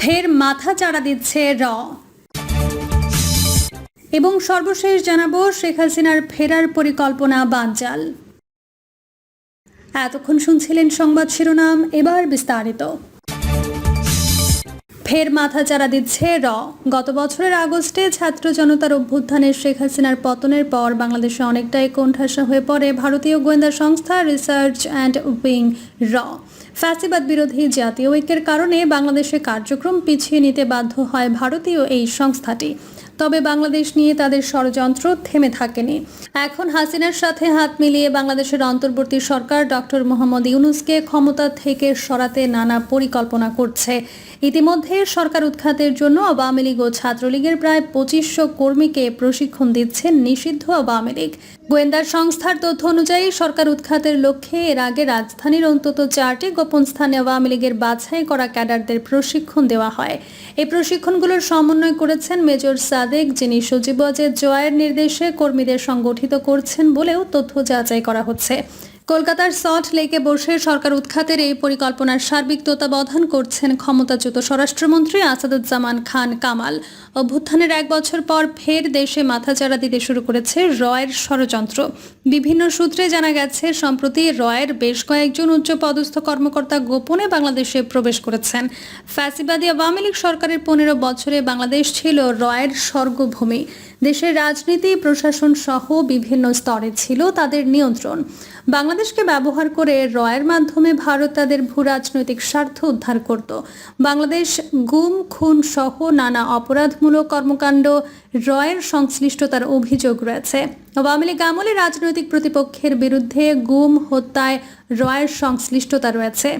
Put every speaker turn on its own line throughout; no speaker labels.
ফের মাথা চাড়া দিচ্ছে র। এবং সর্বশেষ জানাব শেখ হাসিনার ফেরার পরিকল্পনা বানচাল। এতক্ষণ শুনছিলেন সংবাদ শিরোনাম, এবার বিস্তারিত। ফের মাথা চাড়া দিচ্ছে র। গত বছরের আগস্টে ছাত্র জনতার অভ্যুত্থানের শেখ হাসিনার পতনের পর বাংলাদেশে অনেকটাই কোণঠাসা হয়ে পড়ে ভারতীয় গোয়েন্দা সংস্থা রিসার্চ অ্যান্ড উইং র। ফ্যাসিবাদ বিরোধী জাতীয় ঐক্যের কারণে বাংলাদেশে কার্যক্রম পিছিয়ে নিতে বাধ্য হয় ভারতীয় এই সংস্থাটি। তবে বাংলাদেশ নিয়ে তাদের ষড়যন্ত্র থেমে থাকেনি। এখন হাসিনার সাথে হাত মিলিয়ে বাংলাদেশের অন্তর্বর্তী সরকার ডক্টর মোহাম্মদ ইউনুসকে ক্ষমতা থেকে সরাতে নানা পরিকল্পনা করছে। ইতিমধ্যে সরকার উৎখাতের জন্য আওয়ামী লীগ ও ছাত্রলীগের প্রায় পঁচিশশো কর্মীকে প্রশিক্ষণ দিচ্ছে নিষিদ্ধ আওয়ামী লীগ। গোয়েন্দার সংস্থার তথ্য অনুযায়ী সরকার উৎখাতের লক্ষ্যে এর আগে রাজধানীর অন্তত চারটি গোপন স্থানে আওয়ামী লীগের বাছাই করা ক্যাডারদের প্রশিক্ষণ দেওয়া হয়। এই প্রশিক্ষণগুলোর সমন্বয় করেছেন মেজর সাদেক, যিনি সজীব জয়ের নির্দেশে কর্মীদের সংগঠিত করছেন বলেও তথ্য যাচাই করা হচ্ছে। কলকাতার সল্ট লেকে বসে সরকার উৎখাতের এই পরিকল্পনার সার্বিক তত্ত্বাবধান করছেন ক্ষমতাচ্যুত স্বরাষ্ট্রমন্ত্রী আসাদুজ্জামান খান কামাল। অভ্যুত্থানের এক বছর পর ফের দেশে মাথাচাড়া দিতে শুরু করেছে রয়ের ষড়যন্ত্র। বিভিন্ন সূত্রে জানা গেছে, সম্প্রতি রয়ের বেশ কয়েকজন উচ্চপদস্থ কর্মকর্তা গোপনে বাংলাদেশে প্রবেশ করেছেন। ফ্যাসিবাদী আওয়ামী লীগ সরকারের পনেরো বছরে বাংলাদেশ ছিল রয়ের স্বর্গভূমি। দেশের রাজনীতি, প্রশাসন সহ বিভিন্ন স্তরে ছিল তাদের নিয়ন্ত্রণ। বাংলাদেশকে ব্যবহার করে রয়ের মাধ্যমে ভারত তাদের ভূ রাজনৈতিক স্বার্থ উদ্ধার করত। বাংলাদেশ গুম, খুন সহ নানা অপরাধমূলক কর্মকাণ্ড রয়ের সংশ্লিষ্টতার অভিযোগ রয়েছে। আওয়ামী লীগ আমলে রাজনৈতিক প্রতিপক্ষের বিরুদ্ধে গুম, হত্যায় রয়ের সংশ্লিষ্টতা রয়েছে।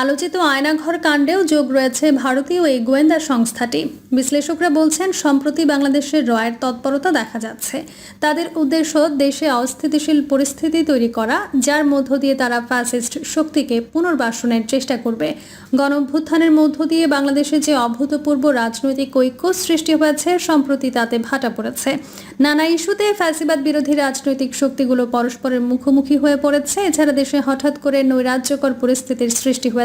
আলোচিত আয়নাঘর কাণ্ডেও যোগ রয়েছে ভারতীয় এই গোয়েন্দা সংস্থাটি। বিশ্লেষকরা বলছেন, সম্প্রতি বাংলাদেশের রয়ের তৎপরতা দেখা যাচ্ছে। তাদের উদ্দেশ্য দেশে অস্থিতিশীল পরিস্থিতি তৈরি করা, যার মধ্য দিয়ে তারা ফ্যাসিস্ট শক্তিকে পুনর্বাসনের চেষ্টা করবে। গণভ্যুত্থানের মধ্য দিয়ে বাংলাদেশে যে অভূতপূর্ব রাজনৈতিক ঐক্য সৃষ্টি হয়েছে, সম্প্রতি তাতে ভাটা পড়েছে। নানা ইস্যুতে ফ্যাসিবাদ বিরোধী রাজনৈতিক শক্তিগুলো পরস্পরের মুখোমুখি হয়ে পড়েছে। এছাড়া দেশে হঠাৎ করে নৈরাজ্যকর পরিস্থিতির সৃষ্টি হয়েছে।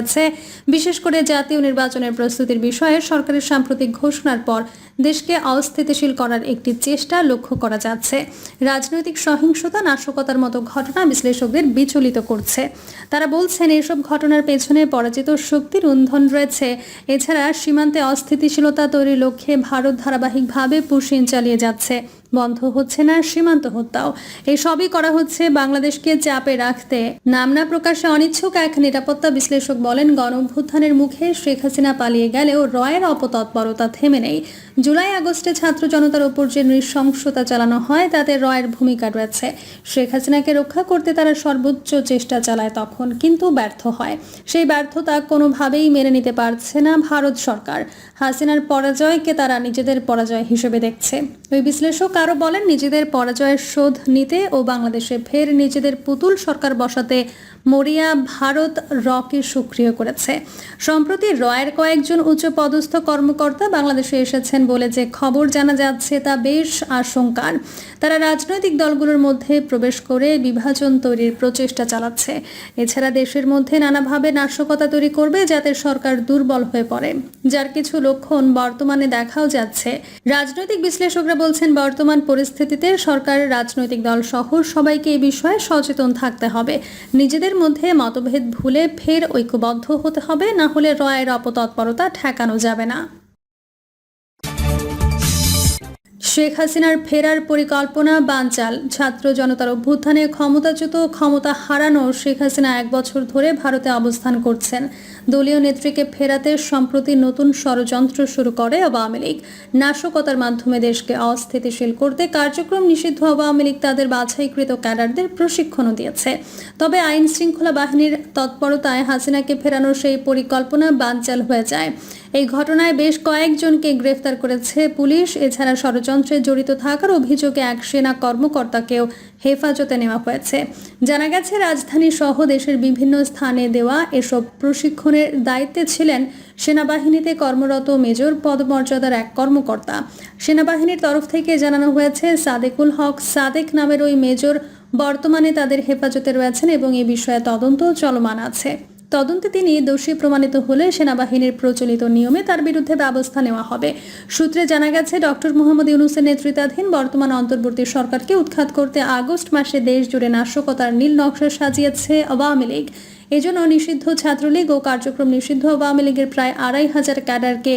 বিশেষ করে জাতীয় নির্বাচনের প্রস্তুতির বিষয়ে সরকারের সাম্প্রতিক ঘোষণার পর দেশকে অস্থিতিশীল করার একটি চেষ্টা লক্ষ্য করা যাচ্ছে। রাজনৈতিক সহিংসতা, নাশকতার মতো ঘটনা বিশ্লেষকদের বিচলিত করছে। তারা বলছেন, এসব ঘটনার পেছনে পরাজিত শক্তির উন্ধন রয়েছে। এছাড়া সীমান্তে অস্থিতিশীলতা তৈরির লক্ষ্যে ভারত ধারাবাহিকভাবে পুশিন চালিয়ে যাচ্ছে। বন্ধ হচ্ছে না, সীমান্ত হত্যাও। এই সবই করা হচ্ছে বাংলাদেশকে চাপে রাখতে। নামনা প্রকাশে অনিচ্ছুক এক নিরাপত্তা বিশ্লেষক বলেন, গণঅভ্যুত্থানের মুখে শেখ হাসিনা পালিয়ে গেলেও রয়ের অপতৎপরতা থেমে নেই। জুলাই আগস্টে ছাত্র জনতার ওপর যে নৃশংসতা চালানো হয়, তাতে রয়ের ভূমিকা রয়েছে। শেখ হাসিনাকে রক্ষা করতে তারা সর্বোচ্চ চেষ্টা চালায় তখন কিন্তু ব্যর্থ হয়। সেই ব্যর্থতা কোনোভাবেই মেনে নিতে পারছে না ভারত সরকার। হাসিনার পরাজয়কে তারা নিজেদের পরাজয় হিসেবে দেখছে। ওই বিশ্লেষক আরও বলেন, নিজেদের পরাজয়ের শোধ নিতে ও বাংলাদেশে ফের নিজেদের পুতুল সরকার বসাতে মরিয়া ভারত রকে সক্রিয় করেছে। সম্প্রতি রয়ের কয়েকজন উচ্চ পদস্থ কর্মকর্তা বাংলাদেশে এসেছেন বলে যে খবর জানা যাচ্ছে তা বেশ আশঙ্কার। তারা রাজনৈতিক দলগুলোর মধ্যে প্রবেশ করে বিভাজন তৈরির প্রচেষ্টা চালাচ্ছে। এছাড়া দেশের মধ্যে নানাভাবে নাশকতা তৈরি করবে যাতে সরকার দুর্বল হয়ে পড়ে। যার কিছু লক্ষণ বর্তমানে দেখাও যাচ্ছে। রাজনৈতিক বিশ্লেষকরা বলছেন, বর্তমান পরিস্থিতিতে সরকার, রাজনৈতিক দল সহ সবাইকে এই বিষয়ে সচেতন থাকতে হবে। নিজেদের মধ্যে মতভেদ ভুলে ফের ঐক্যবদ্ধ হতে হবে না হলে রয়ের অপতৎপরতা ঠেকানো যাবে না। শেখ হাসিনার ফেরার পরিকল্পনা বানচাল। ছাত্র জনতার অভ্যুত্থানে ক্ষমতাচ্যুত, ক্ষমতা হারানো শেখ হাসিনা এক বছর ধরে ভারতে অবস্থান করছেন। দলীয় নেত্রীকে ফেরাতে সম্প্রতি নতুন ষড়যন্ত্র শুরু করে আওয়ামী লীগ। নাশকতার মাধ্যমে দেশকে অস্থিতিশীল করতে কার্যক্রম নিষিদ্ধ আওয়ামী লীগ তাদের বাছাইকৃত ক্যাডারদের প্রশিক্ষণও দিয়েছে। তবে আইন শৃঙ্খলা বাহিনীর তৎপরতায় হাসিনাকে ফেরানোর সেই পরিকল্পনা বানচাল হয়ে যায়। এই ঘটনায় বেশ কয়েকজনকে গ্রেফতার করেছে পুলিশ। এছাড়া ষড়যন্ত্রে জড়িত থাকার অভিযোগে এক সেনা কর্মকর্তাকেও হেফাজতে নেওয়া হয়েছে। জানা গেছে, রাজধানী সহ দেশের বিভিন্ন স্থানে দেওয়া এসব প্রশিক্ষণের দায়িত্বে ছিলেন সেনাবাহিনীতে কর্মরত মেজর পদমর্যাদার এক কর্মকর্তা। সেনাবাহিনীর তরফ থেকে জানানো হয়েছে, সাদেকুল হক সাদেক নামের ওই মেজর বর্তমানে তাদের হেফাজতে রয়েছেন এবং এ বিষয়ে তদন্ত চলমান আছে। তদন্তে তিনি দোষী প্রমাণিত হলে সেনাবাহিনীর প্রচলিত নিয়মে তার বিরুদ্ধে ব্যবস্থা নেওয়া হবে। সূত্রে জানা গেছে, ডক্টর মোহাম্মদ ইউনুসের নেতৃত্বাধীন বর্তমান অন্তর্বর্তী সরকারকে উৎখাত করতে আগস্ট মাসে দেশ জুড়ে নাশকতার নীল নকশা সাজিয়েছে আওয়ামী লীগ। এজন্য নিষিদ্ধ ছাত্রলীগ ও কার্যক্রম নিষিদ্ধ আওয়ামী লীগের প্রায় আড়াই হাজার ক্যাডারকে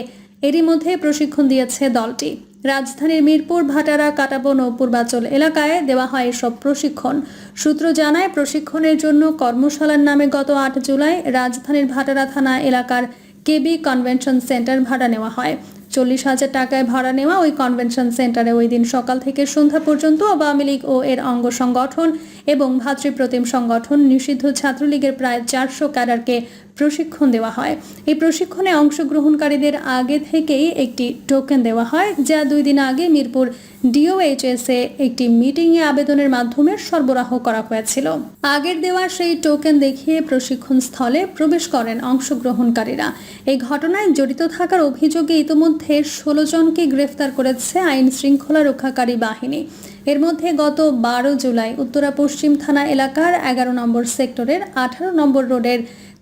এরই মধ্যে প্রশিক্ষণ দিয়েছে দলটি। রাজধানীর মিরপুর, ভাটারা, কাটাবন ও পূর্বাচল এলাকায় দেওয়া হয় এসব প্রশিক্ষণ। সূত্র জানায়, প্রশিক্ষণের জন্য কর্মশালার নামে গত আট জুলাই রাজধানীর ভাটারা থানা এলাকার কেবি কনভেনশন সেন্টার ভাড়া নেওয়া হয়। চল্লিশ হাজার টাকায় ভাড়া নেওয়া ওই কনভেনশন সেন্টারে ওই দিন সকাল থেকে সন্ধ্যা পর্যন্ত আওয়ামী লীগ ও এর অঙ্গ সংগঠন এবং ভাতৃপ্রতিম সংগঠন নিষিদ্ধ ছাত্রলীগের প্রায় চারশো ক্যাডারকে প্রশিক্ষণ দেওয়া হয়। এই প্রশিক্ষণে অংশগ্রহণকারীদের আগে থেকেই একটি টোকেন দেওয়া হয়, যা দুই দিন আগে মিরপুর ডিওএইচএস একটি মিটিংয়ে আবেদনের মাধ্যমে সরবরাহ করা হয়েছিল। আগের দেওয়া সেই টোকেন দেখিয়ে প্রশিক্ষণ স্থলে প্রবেশ করেন অংশগ্রহণকারীরা। এই ঘটনায় জড়িত থাকার অভিযোগে ইতোমধ্যে ষোলো জনকে গ্রেফতার করেছে আইন শৃঙ্খলা রক্ষাকারী বাহিনী। এর মধ্যে গত বারো জুলাই উত্তরা পশ্চিম থানা এলাকার এগারো নম্বর সেক্টরের আঠারো নম্বর রোডের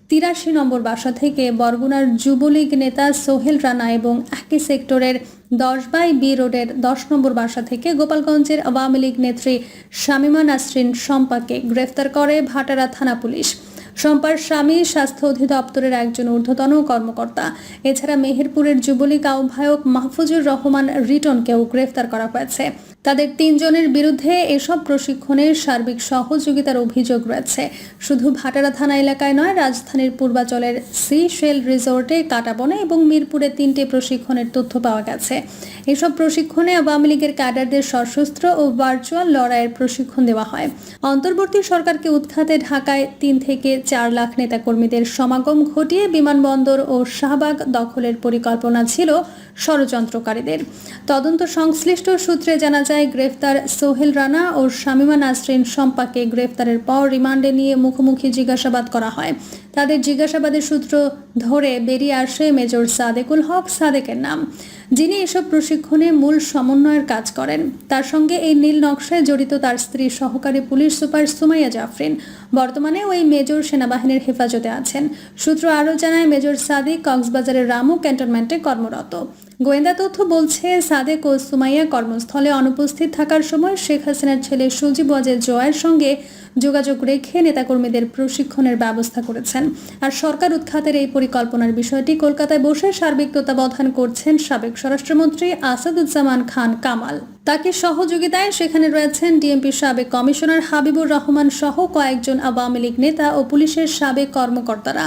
তিরাশি নম্বর বাসা থেকে বরগুনার যুবলীগ নেতা সোহেল রানা এবং একই সেক্টরের দশ বাই বি রোডের দশ নম্বর বাসা থেকে গোপালগঞ্জের আওয়ামী লীগ নেত্রী শামিমা নাসরিন শম্পাকে গ্রেফতার করে ভাটারা থানা পুলিশ। শম্পার স্বামী, স্বাস্থ্য অধিদপ্তরের একজন ঊর্ধ্বতন কর্মকর্তা। এছাড়া মেহেরপুরের যুবলীগ আহ্বায়ক মাহফুজুর রহমান রিটনকেও গ্রেফতার করা হয়েছে। তাদের তিনজনের বিরুদ্ধে এসব প্রশিক্ষণে সার্বিক সহযোগিতার অভিযোগ রয়েছে। শুধু ভাটারা থানা এলাকায় নয়, রাজধানীর পূর্বাচলের সি শেল রিসোর্টে কাটাবনে এবং মিরপুরে তিনটি প্রশিক্ষণের তথ্য পাওয়া গেছে। এসব প্রশিক্ষণে আওয়ামী লীগের ক্যাডারদের সশস্ত্র ও ভার্চুয়াল লড়াইয়ের প্রশিক্ষণ দেওয়া হয়। অন্তর্বর্তী সরকারকে উৎখাতে ঢাকায় তিন থেকে চার লাখ নেতাকর্মীদের সমাগম ঘটিয়ে বিমানবন্দর ও শাহবাগ দখলের পরিকল্পনা ছিল ষড়যন্ত্রকারীদের। তদন্ত সংশ্লিষ্ট সূত্রে জানা যায়, গ্রেফতার সোহেল রানা ও শামিমা নাসরিন শম্পাকে গ্রেফতারের পর রিমান্ডে নিয়ে মুখোমুখি জিজ্ঞাসাবাদ করা হয়। তাদের জিজ্ঞাসাবাদের সূত্র ধরে বেরিয়ে আসে মেজর সাদেকুল হক সাদেকের নাম, যিনি এসব প্রশিক্ষণে মূল সমন্বয়ের কাজ করেন। তার সঙ্গে এই নীল নকশায় জড়িত তার স্ত্রী সহকারী পুলিশ সুপার সুমাইয়া জাফরিন বর্তমানে ওই মেজর সেনাবাহিনীর হেফাজতে আছেন। সূত্র আরও জানায়, মেজর সাদিক কক্সবাজারের রামু ক্যান্টনমেন্টে কর্মরত। গোয়েন্দা তথ্য বলছে, সাদেক ও সুমাইয়া কর্মস্থলে অনুপস্থিত থাকার সময় শেখ হাসিনার ছেলে সজীব ওয়াজের জয়ের সঙ্গে যোগাযোগ রেখে নেতাকর্মীদের প্রশিক্ষণের ব্যবস্থা করেছেন। আর সরকার উৎখাতের এই পরিকল্পনার বিষয়টি কলকাতায় বসে সার্বিক তত্ত্বাবধান করছেন সাবেক স্বরাষ্ট্রমন্ত্রী আসাদুজ্জামান খান কামাল। তাকে সহযোগিতায় সেখানে রয়েছেন ডিএমপি সাবেক কমিশনার হাবিবুর রহমান সহ কয়েকজন আওয়ামী লীগ নেতা ও পুলিশের সাবেক কর্মকর্তারা।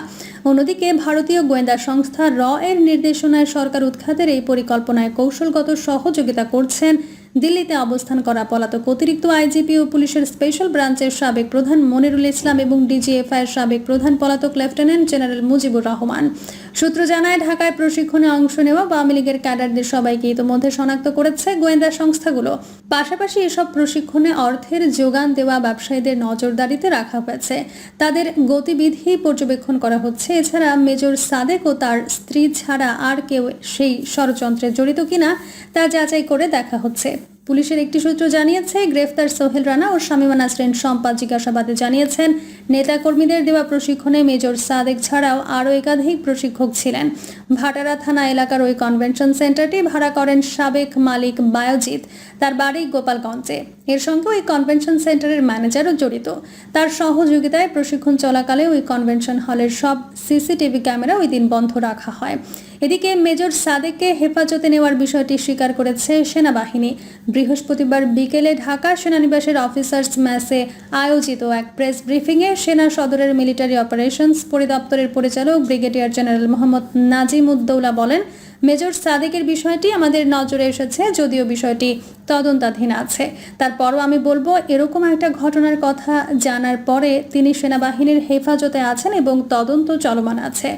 অন্যদিকে ভারতীয় গোয়েন্দা সংস্থা র এর নির্দেশনায় সরকার উৎখাতের এই পরিকল্পনায় কৌশলগত সহযোগিতা করছেন দিল্লিতে অবস্থান করা পলাতক অতিরিক্ত আইজিপি ও পুলিশের স্পেশাল ব্রাঞ্চের সাবেক প্রধান মনিরুল ইসলাম এবং ডিজিএফআই এর সাবেক প্রধান পলাতক লেফটেন্যান্ট জেনারেল মুজিবুর রহমান। সূত্র জানায়, ঢাকায় প্রশিক্ষণে অংশ নেওয়া আওয়ামী লীগের ক্যাডারদের সবাইকে ইতোমধ্যে শনাক্ত করেছে গোয়েন্দা সংস্থাগুলো। পাশাপাশি এসব প্রশিক্ষণে অর্থের যোগান দেওয়া ব্যবসায়ীদের নজরদারিতে রাখা হয়েছে। তাদের গতিবিধি পর্যবেক্ষণ করা হচ্ছে। এছাড়া মেজর সাদেক ও তার স্ত্রী ছাড়া আর কেউ সেই ষড়যন্ত্রে জড়িত কিনা তা যাচাই করে দেখা হচ্ছে। পুলিশের একটি সূত্র জানিয়েছে, গ্রেফতার সোহেল রানা ও শামিমা নাসরিন সম্পাদ জিজ্ঞাসাবাদে জানিয়েছেন, নেতাকর্মীদের দেওয়া প্রশিক্ষণে মেজর সাদেক ছাড়াও আরও একাধিক প্রশিক্ষক ছিলেন। ভাটারা থানা এলাকার ওই কনভেনশন সেন্টারটি ভাড়া করেন সাবেক মালিক বায়োজিৎ। তার বাড়ি গোপালগঞ্জে। এর সঙ্গে ওই কনভেনশন সেন্টারের ম্যানেজারও জড়িত। তার সহযোগিতায় প্রশিক্ষণ চলাকালে ওই কনভেনশন হলের সব সিসিটিভি ক্যামেরা ওই দিন বন্ধ রাখা হয়। এদিকে মেজর সাদেককে হেফাজতে নেওয়ার বিষয়টি স্বীকার করেছে সেনাবাহিনী। বৃহস্পতিবার বিকেলে ঢাকা সেনানিবাসের অফিসার্স ম্যাসে আয়োজিত এক প্রেস ব্রিফিংয়ে সেনা সদরের মিলিটারি অপারেশনস পরিদপ্তরের পরিচালক ব্রিগেডিয়ার জেনারেল মোহাম্মদ নাজিম উদ্দৌলা বলেন মেজর সাদেকের বিষয়টি আমাদের নজরে এসেছে, যদিও বিষয়টি তদন্তাধীন আছে। তারপরও আমি বলব, এরকম একটা ঘটনার কথা জানার পরে তিনি সেনাবাহিনীর হেফাজতে আছেন এবং তদন্ত চলমান আছে।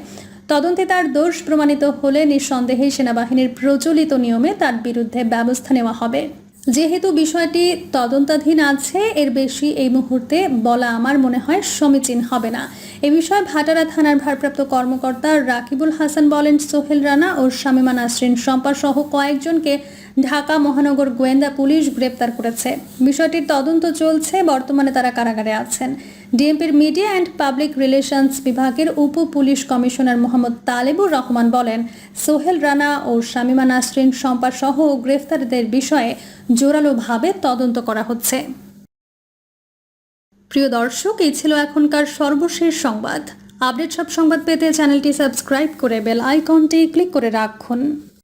তদন্তে তার দোষ প্রমাণিত হলে নিঃসন্দেহে সেনাবাহিনীর প্রচলিত নিয়মে তার বিরুদ্ধে ব্যবস্থা নেওয়া হবে। যেহেতু বিষয়টি তদন্তাধীন আছে, এর বেশি এই মুহূর্তে বলা আমার মনে হয় সমীচীন হবে না। এ বিষয়ে ভাটারা থানার ভারপ্রাপ্ত কর্মকর্তা রাকিবুল হাসান বলেন, সোহেল রানা ও শামিমা নাসরিন শম্পা সহ কয়েকজনকে ঢাকা, মহানগর, গোয়েন্দা, পুলিশ গ্রেপ্তার করেছে। বিষয়টির তদন্ত চলছে, বর্তমানে তারা কারাগারে আছেন। ডিএমপির মিডিয়া অ্যান্ড পাবলিক রিলেশনস বিভাগের উপ পুলিশ কমিশনার মোহাম্মদ তালেবুর রহমান বলেন, সোহেল রানা ও শামিমা নাসরিন শম্পা সহ গ্রেফতারদের বিষয়ে জোরালোভাবে তদন্ত করা হচ্ছে। প্রিয় দর্শক, এই ছিল এখনকার সর্বশেষ সংবাদ। আপডেট সব সংবাদ পেতে চ্যানেলটি সাবস্ক্রাইব করে বেল আইকনটি ক্লিক করে রাখুন।